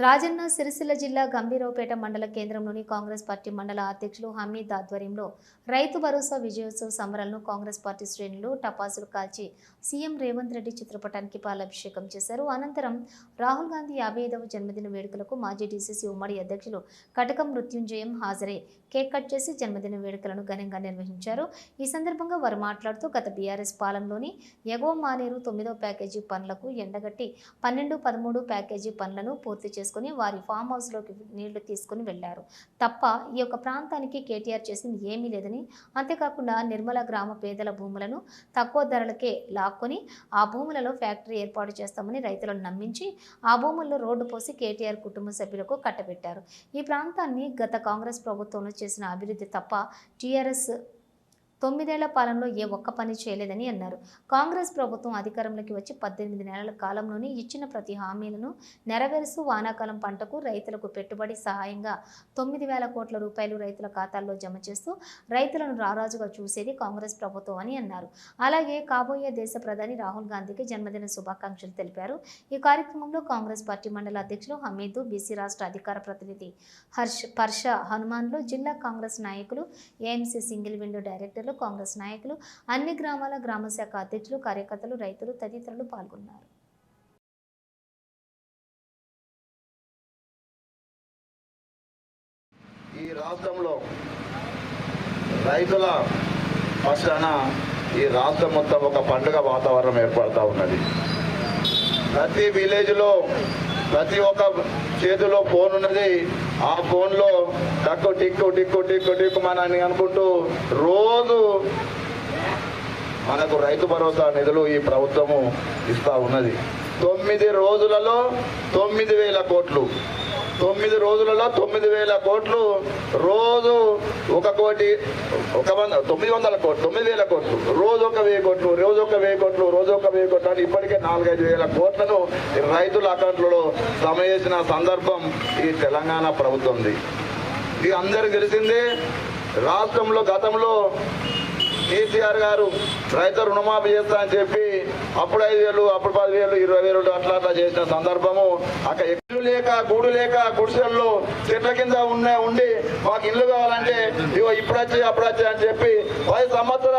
రాజన్న సిరిసిల్ల జిల్లా గంభీరావుపేట మండల కేంద్రంలోని కాంగ్రెస్ పార్టీ మండల అధ్యక్షులు హమీద్ ఆధ్వర్యంలో రైతు భరోసా విజయోత్సవ సంబరాలను కాంగ్రెస్ పార్టీ శ్రేణులు టపాసులు కాల్చి సీఎం రేవంత్ రెడ్డి చిత్రపటానికి పాలాభిషేకం చేశారు. అనంతరం రాహుల్ గాంధీ యాభై ఐదవ జన్మదిన వేడుకలకు మాజీ డీసీసీ ఉమ్మడి అధ్యక్షులు కటకం మృత్యుంజయం హాజరై కేక్ కట్ చేసి జన్మదిన వేడుకలను ఘనంగా నిర్వహించారు. ఈ సందర్భంగా వారు మాట్లాడుతూ గత బీఆర్ఎస్ పాలనలోని ఎగువ మానేరు తొమ్మిదో ప్యాకేజీ పనులకు ఎండగట్టి పన్నెండు పదమూడు ప్యాకేజీ పనులను పూర్తి చేసుకుని వారి ఫామ్ హౌస్లోకి నీళ్ళు తీసుకుని వెళ్ళారు తప్ప ఈ యొక్క ప్రాంతానికి కేటీఆర్ చేసింది ఏమీ లేదని అంతేకాకుండా నిర్మల గ్రామ పేదల భూములను తక్కువ ధరలకే లాక్కొని ఆ భూములలో ఫ్యాక్టరీ ఏర్పాటు చేస్తామని రైతులను నమ్మించి ఆ భూముల్లో రోడ్డు పోసి కేటీఆర్ కుటుంబ సభ్యులకు కట్టబెట్టారు. ఈ ప్రాంతాన్ని గత కాంగ్రెస్ ప్రభుత్వంలో చేసిన అభివృద్ధి తప్ప టీఆర్ఎస్ తొమ్మిదేళ్ళ పాలనలో ఏ ఒక్క పని చేయలేదని అన్నారు. కాంగ్రెస్ ప్రభుత్వం అధికారంలోకి వచ్చి పద్దెనిమిది నెలల కాలంలోనే ఇచ్చిన ప్రతి హామీలను నెరవేరుస్తూ వానాకాలం పంటకు రైతులకు పెట్టుబడి సహాయంగా తొమ్మిది వేల కోట్ల రూపాయలు రైతుల ఖాతాల్లో జమ చేస్తూ రైతులను రారాజుగా చూసేది కాంగ్రెస్ ప్రభుత్వం అని అన్నారు. అలాగే కాబోయే దేశ ప్రధాని రాహుల్ గాంధీకి జన్మదిన శుభాకాంక్షలు తెలిపారు. ఈ కార్యక్రమంలో కాంగ్రెస్ పార్టీ మండల అధ్యక్షులు హమీదు బీసీ రాష్ట్ర అధికార ప్రతినిధి హర్ష్ పర్ష హనుమాన్లు జిల్లా కాంగ్రెస్ నాయకులు ఏఎంసీ సింగిల్ విండో డైరెక్టర్లు కాంగ్రెస్ నాయకులు అన్ని గ్రామాల గ్రామ శాఖ అధ్యక్షులు కార్యకర్తలు రైతులు తదితరులు పాల్గొన్నారు. ఈ రాష్ట్రంలో రైతుల పక్షాన ఈ రాష్ట్రం మొత్తం ఒక పండుగ వాతావరణం ఏర్పడతా ఉన్నది. ప్రతి విలేజ్లో ప్రతి ఒక్క చేతిలో ఫోన్ ఉన్నది. ఆ ఫోన్లో టక్కు టిక్కు టిక్కు టిక్కు టిక్కు మనని అనుకుంటూ రోజు మనకు రైతు భరోసా నిధులు ఈ ప్రభుత్వము ఇస్తా ఉన్నది. తొమ్మిది రోజులలో తొమ్మిది వేల కోట్లు తొమ్మిది రోజులలో తొమ్మిది వేల కోట్లు రోజు ఒక కోటి ఒక వంద తొమ్మిది వందల కోట్లు తొమ్మిది వేల కోట్లు రోజు ఒక వెయ్యి కోట్లు రోజు ఒక వెయ్యి కోట్లు రోజు ఒక వెయ్యి కోట్లు అని ఇప్పటికే నాలుగైదు వేల కోట్లను రైతుల అకౌంట్లలో జమ చేసిన సందర్భం ఈ తెలంగాణ ప్రభుత్వంది ఇది అందరికి తెలిసిందే రాష్ట్రంలో గతంలో కేసీఆర్ గారు రైతు రుణమాఫీ చేస్తా అని చెప్పి అప్పుడు ఐదు వేలు అప్పుడు పదివేలు ఇరవై వేలు అట్లా అట్లా చేసిన సందర్భము అక్కడ ఇల్లు లేక గూడు లేక గుడిసెల్లో చెట్ల కింద ఉన్న ఉండి మాకు ఇల్లు కావాలంటే ఇగో ఇప్పుడు వచ్చి అప్పుడు వచ్చి అని చెప్పి పది సంవత్సరాలు